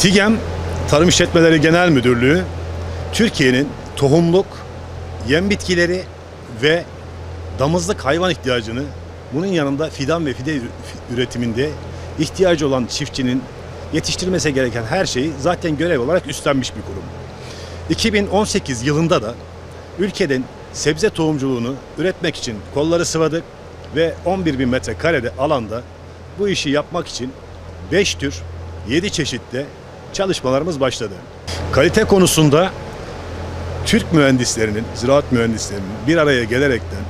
TİGEM Tarım İşletmeleri Genel Müdürlüğü Türkiye'nin tohumluk, yem bitkileri ve damızlık hayvan ihtiyacını bunun yanında fidan ve fide üretiminde ihtiyacı olan çiftçinin yetiştirmesi gereken her şeyi zaten görev olarak üstlenmiş bir kurum. 2018 yılında da ülkenin sebze tohumculuğunu üretmek için kolları sıvadık ve 11 bin metrekarede alanda bu işi yapmak için 5 tür 7 çeşitte çalışmalarımız başladı. Kalite konusunda Türk mühendislerinin, ziraat mühendislerinin bir araya gelerekten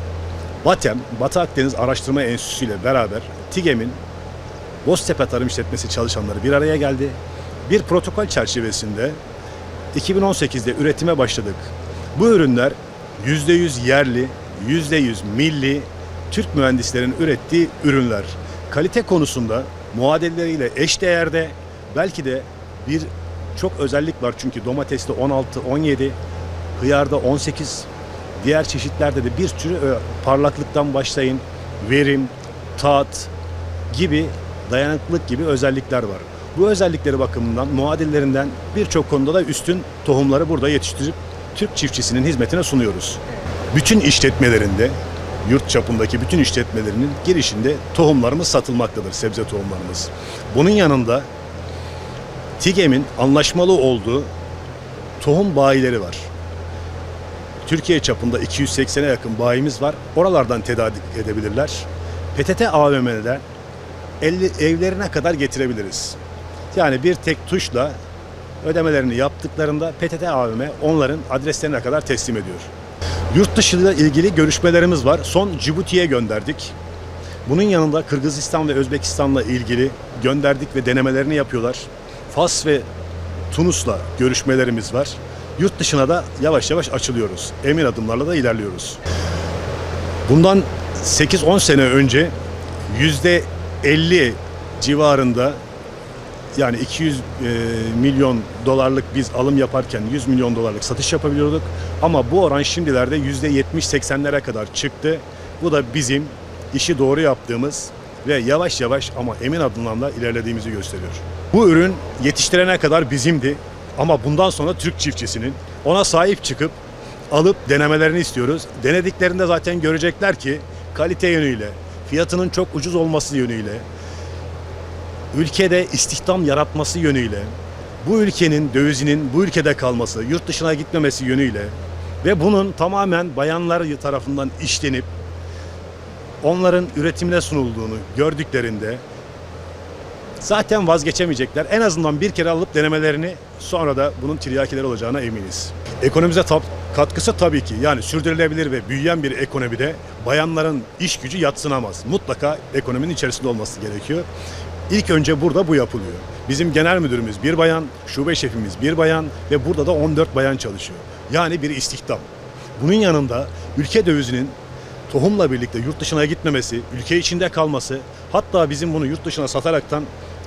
BATEM, Batı Akdeniz Araştırma Enstitüsü ile beraber TİGEM'in Boztepe Tarım İşletmesi çalışanları bir araya geldi. Bir protokol çerçevesinde 2018'de üretime başladık. Bu ürünler %100 yerli, %100 milli Türk mühendislerin ürettiği ürünler. Kalite konusunda muadilleriyle eş değerde belki de bir çok özellik var çünkü domatesli 16, 17, hıyarda 18, diğer çeşitlerde de bir sürü parlaklıktan başlayın, verim, tat gibi dayanıklılık gibi özellikler var. Bu özellikleri bakımından muadillerinden birçok konuda da üstün tohumları burada yetiştirip Türk çiftçisinin hizmetine sunuyoruz. Bütün işletmelerinde, yurt çapındaki bütün işletmelerinin girişinde tohumlarımız satılmaktadır, sebze tohumlarımız. Bunun yanında TİGEM'in anlaşmalı olduğu tohum bayileri var. Türkiye çapında 280'e yakın bayimiz var. Oralardan tedarik edebilirler. PTT AVM'den evlerine kadar getirebiliriz. Yani bir tek tuşla ödemelerini yaptıklarında PTT AVM onların adreslerine kadar teslim ediyor. Yurt dışı ile ilgili görüşmelerimiz var. Son Cibuti'ye gönderdik. Bunun yanında Kırgızistan ve Özbekistan'la ilgili gönderdik ve denemelerini yapıyorlar. Fas ve Tunus'la görüşmelerimiz var. Yurt dışına da yavaş yavaş açılıyoruz. Emin adımlarla da ilerliyoruz. Bundan 8-10 sene önce yüzde 50 civarında yani 200 e, milyon dolarlık biz alım yaparken 100 milyon dolarlık satış yapabiliyorduk. Ama bu oran şimdilerde yüzde 70-80'lere kadar çıktı. Bu da bizim işi doğru yaptığımız ve yavaş yavaş ama emin adımlarla ilerlediğimizi gösteriyor. Bu ürün yetiştirene kadar bizimdi ama bundan sonra Türk çiftçisinin ona sahip çıkıp alıp denemelerini istiyoruz. Denediklerinde zaten görecekler ki kalite yönüyle, fiyatının çok ucuz olması yönüyle, ülkede istihdam yaratması yönüyle, bu ülkenin dövizinin bu ülkede kalması, yurt dışına gitmemesi yönüyle ve bunun tamamen bayanlar tarafından işlenip onların üretimine sunulduğunu gördüklerinde zaten vazgeçemeyecekler. En azından bir kere alıp denemelerini sonra da bunun tiryakileri olacağına eminiz. Ekonomimize katkısı tabii ki yani sürdürülebilir ve büyüyen bir ekonomide bayanların iş gücü yatsınamaz. Mutlaka ekonominin içerisinde olması gerekiyor. İlk önce burada bu yapılıyor. Bizim genel müdürümüz bir bayan, şube şefimiz bir bayan ve burada da 14 bayan çalışıyor. Yani bir istihdam. Bunun yanında ülke dövizinin tohumla birlikte yurt dışına gitmemesi, ülke içinde kalması, hatta bizim bunu yurt dışına sataraktan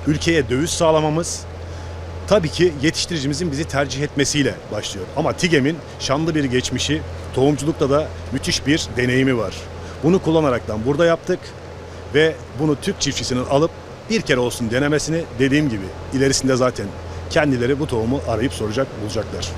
ülkeye döviz sağlamamız tabii ki yetiştiricimizin bizi tercih etmesiyle başlıyor. Ama TİGEM'in şanlı bir geçmişi, tohumculukta da müthiş bir deneyimi var. Bunu kullanaraktan burada yaptık ve bunu Türk çiftçisinin alıp bir kere olsun denemesini dediğim gibi ilerisinde zaten kendileri bu tohumu arayıp soracak bulacaklar.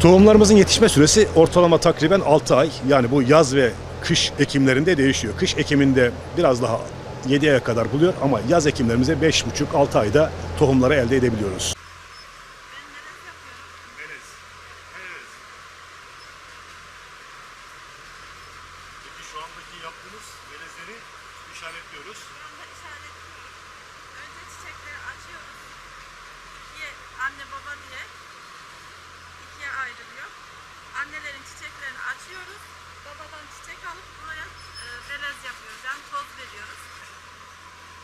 Tohumlarımızın yetişme süresi ortalama takriben 6 ay. Yani bu yaz ve kış ekimlerinde değişiyor. Kış ekiminde biraz daha 7 aya kadar buluyor ama yaz ekimlerimize 5,5-6 ayda tohumları elde edebiliyoruz. Peki şu işaretliyoruz. Burada işaretliyoruz. Önce çiçekleri açıyoruz. İkiye anne baba diye ikiye ayrılıyor. Annelerin çiçeklerini açıyoruz. Babadan çiçek alıp buraya e, belez yapıyoruz. Yani toz veriyoruz.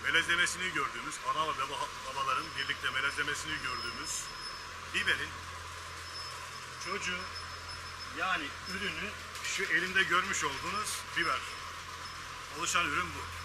Melezlemesini gördüğümüz, ana ve baba, babaların birlikte melezlemesini gördüğümüz biberin çocuğu yani ürünü şu elimde görmüş olduğunuz biber. Oluşan ürün bu.